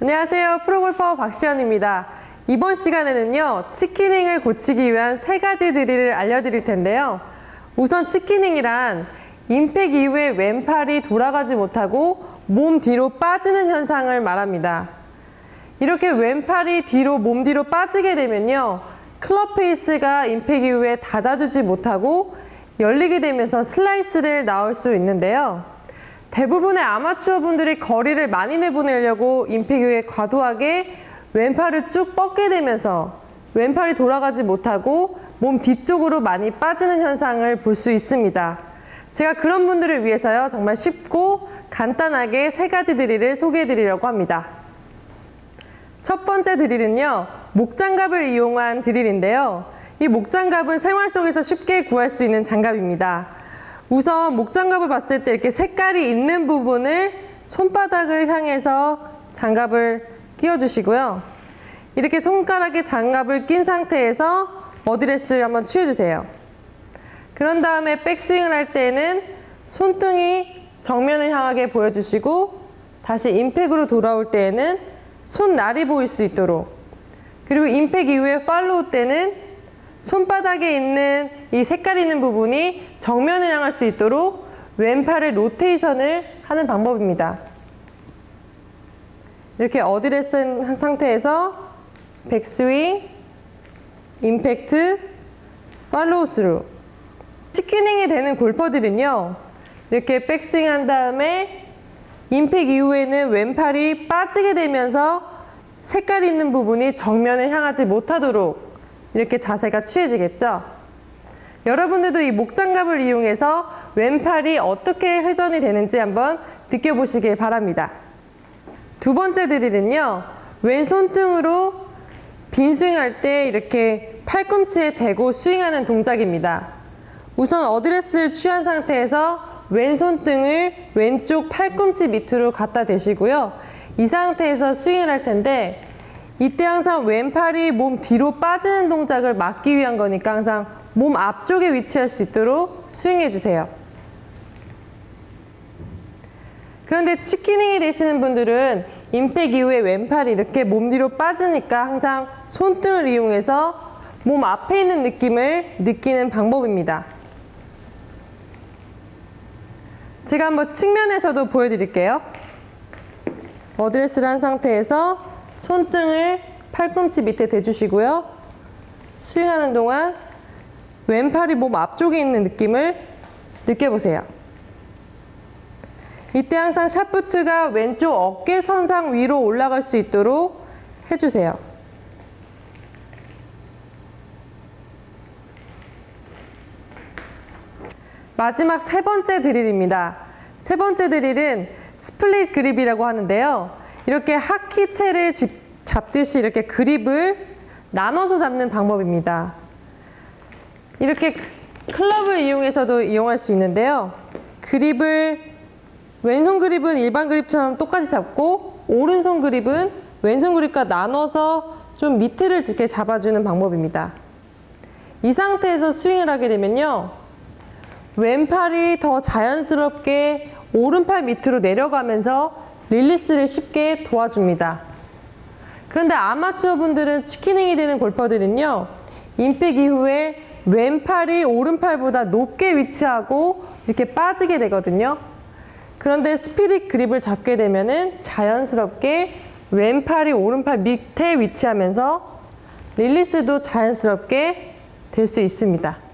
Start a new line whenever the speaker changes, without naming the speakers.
안녕하세요. 프로골퍼 박시연입니다. 이번 시간에는요, 치키닝을 고치기 위한 세 가지 드릴을 알려드릴 텐데요. 우선 치키닝이란 임팩 이후에 왼팔이 돌아가지 못하고 몸 뒤로 빠지는 현상을 말합니다. 이렇게 왼팔이 뒤로 몸 뒤로 빠지게 되면요. 클럽 페이스가 임팩 이후에 닫아주지 못하고 열리게 되면서 슬라이스를 나올 수 있는데요. 대부분의 아마추어 분들이 거리를 많이 내보내려고 임팩 이후에 과도하게 왼팔을 쭉 뻗게 되면서 왼팔이 돌아가지 못하고 몸 뒤쪽으로 많이 빠지는 현상을 볼 수 있습니다. 제가 그런 분들을 위해서요. 정말 쉽고 간단하게 세 가지 드릴을 소개해 드리려고 합니다. 첫 번째 드릴은요, 목장갑을 이용한 드릴인데요. 이 목장갑은 생활 속에서 쉽게 구할 수 있는 장갑입니다. 우선 목장갑을 봤을 때 이렇게 색깔이 있는 부분을 손바닥을 향해서 장갑을 끼워주시고요. 이렇게 손가락에 장갑을 낀 상태에서 어드레스를 한번 취해주세요. 그런 다음에 백스윙을 할 때는 손등이 정면을 향하게 보여주시고 다시 임팩으로 돌아올 때에는 손날이 보일 수 있도록 그리고 임팩 이후에 팔로우 때는 손바닥에 있는 이 색깔 있는 부분이 정면을 향할 수 있도록 왼팔의 로테이션을 하는 방법입니다. 이렇게 어드레스 한 상태에서 백스윙, 임팩트, 팔로우 스루 치키닝이 되는 골퍼들은요 이렇게 백스윙 한 다음에 임팩 이후에는 왼팔이 빠지게 되면서 색깔 있는 부분이 정면을 향하지 못하도록 이렇게 자세가 취해지겠죠 여러분들도 이 목장갑을 이용해서 왼팔이 어떻게 회전이 되는지 한번 느껴보시길 바랍니다 두 번째 드릴은요 왼손등으로 빈 스윙할 때 이렇게 팔꿈치에 대고 스윙하는 동작입니다. 우선 어드레스를 취한 상태에서 왼손등을 왼쪽 팔꿈치 밑으로 갖다 대시고요. 이 상태에서 스윙을 할 텐데 이때 항상 왼팔이 몸 뒤로 빠지는 동작을 막기 위한 거니까 항상 몸 앞쪽에 위치할 수 있도록 스윙해 주세요. 그런데 치키닝이 되시는 분들은 임팩 이후에 왼팔이 이렇게 몸 뒤로 빠지니까 항상 손등을 이용해서 몸 앞에 있는 느낌을 느끼는 방법입니다. 제가 한번 측면에서도 보여드릴게요. 어드레스를 한 상태에서 손등을 팔꿈치 밑에 대주시고요. 스윙하는 동안 왼팔이 몸 앞쪽에 있는 느낌을 느껴보세요. 이때 항상 샤프트가 왼쪽 어깨 선상 위로 올라갈 수 있도록 해주세요. 마지막 세 번째 드릴입니다. 세 번째 드릴은 스플릿 그립이라고 하는데요. 이렇게 하키채를 집- 잡듯이 이렇게 그립을 나눠서 잡는 방법입니다. 이렇게 클럽을 이용해서도 이용할 수 있는데요. 그립을 왼손 그립은 일반 그립처럼 똑같이 잡고 오른손 그립은 왼손 그립과 나눠서 좀 밑을 이렇게 잡아주는 방법입니다. 이 상태에서 스윙을 하게 되면요. 왼팔이 더 자연스럽게 오른팔 밑으로 내려가면서 릴리스를 쉽게 도와줍니다. 그런데 아마추어 분들은 치키닝이 되는 골퍼들은요. 임팩 이후에 왼팔이 오른팔보다 높게 위치하고 이렇게 빠지게 되거든요. 그런데 스피릿 그립을 잡게 되면은 자연스럽게 왼팔이 오른팔 밑에 위치하면서 릴리스도 자연스럽게 될 수 있습니다.